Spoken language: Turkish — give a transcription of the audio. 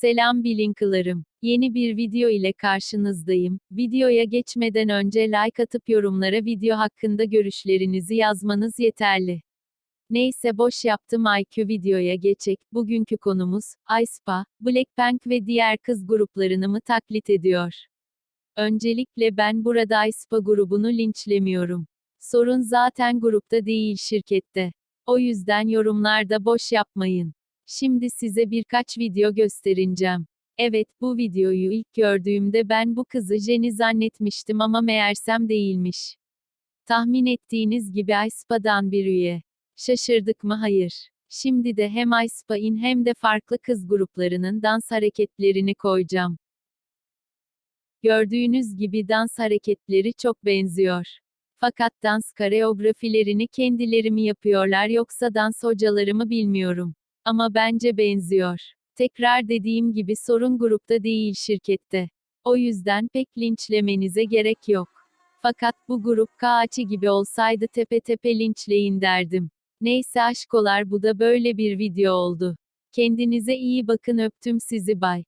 Selam Blink'larım. Yeni bir video ile karşınızdayım. Videoya geçmeden önce like atıp yorumlara video hakkında görüşlerinizi yazmanız yeterli. Neyse boş yaptım IQ videoya geçek. Bugünkü konumuz, aespa, Blackpink ve diğer kız gruplarını mı taklit ediyor? Öncelikle ben burada aespa grubunu linçlemiyorum. Sorun zaten grupta değil şirkette. O yüzden yorumlarda boş yapmayın. Şimdi size birkaç video göstereceğim. Evet, bu videoyu ilk gördüğümde ben bu kızı Jenny zannetmiştim ama meğersem değilmiş. Tahmin ettiğiniz gibi aespa'dan bir üye. Şaşırdık mı? Hayır. Şimdi de hem aespa-in hem de farklı kız gruplarının dans hareketlerini koyacağım. Gördüğünüz gibi dans hareketleri çok benziyor. Fakat dans koreografilerini kendileri mi yapıyorlar yoksa dans hocaları mı bilmiyorum. Ama bence benziyor. Tekrar dediğim gibi sorun grupta değil şirkette. O yüzden pek linçlemenize gerek yok. Fakat bu grup Kaaçi gibi olsaydı tepe tepe linçleyin derdim. Neyse aşkolar bu da böyle bir video oldu. Kendinize iyi bakın öptüm sizi bay.